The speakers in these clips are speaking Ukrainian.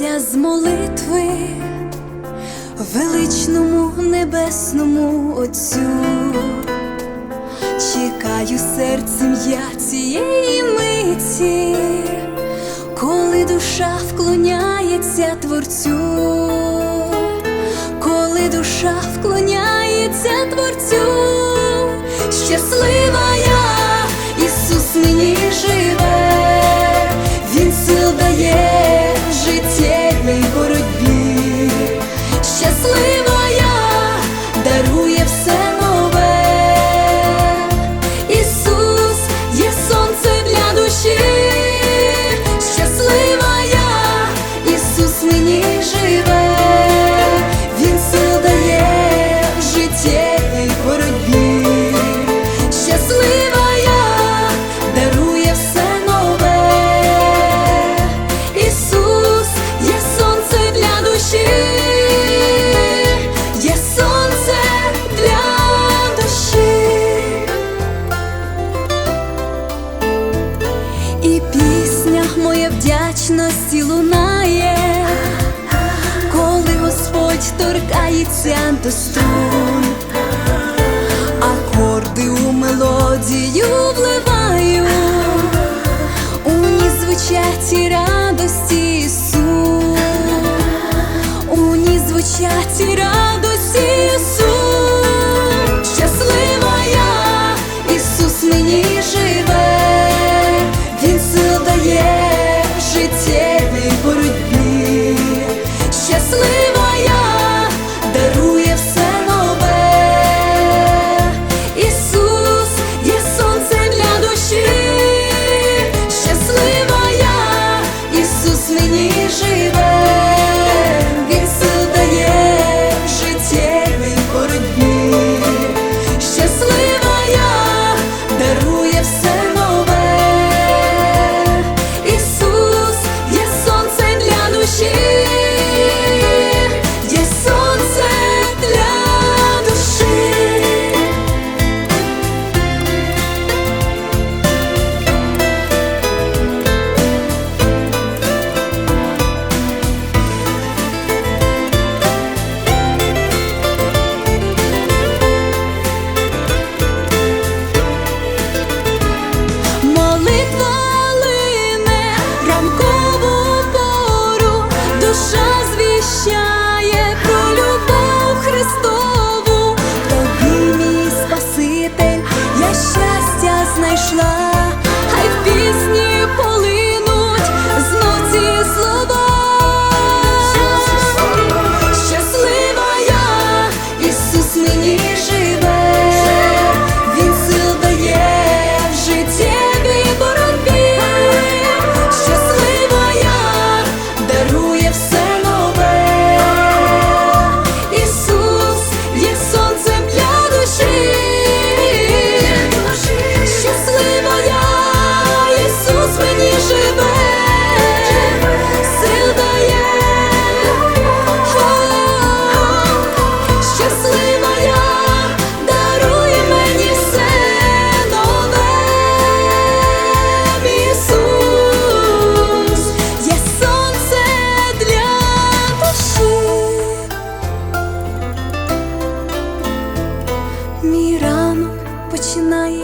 Піднявся з молитви величному небесному Отцю, чекаю серцем я цієї миті, коли душа вклоняється Творцю, коли душа вклоняється. щасливі. радості лунає, коли Господь торкається до струн, акорди у мелодію вливаю, у ній звучать і радості, і сум, у ній звучать і радості.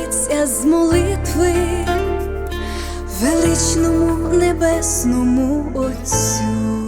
піднімається з молитви величному небесному Отцю.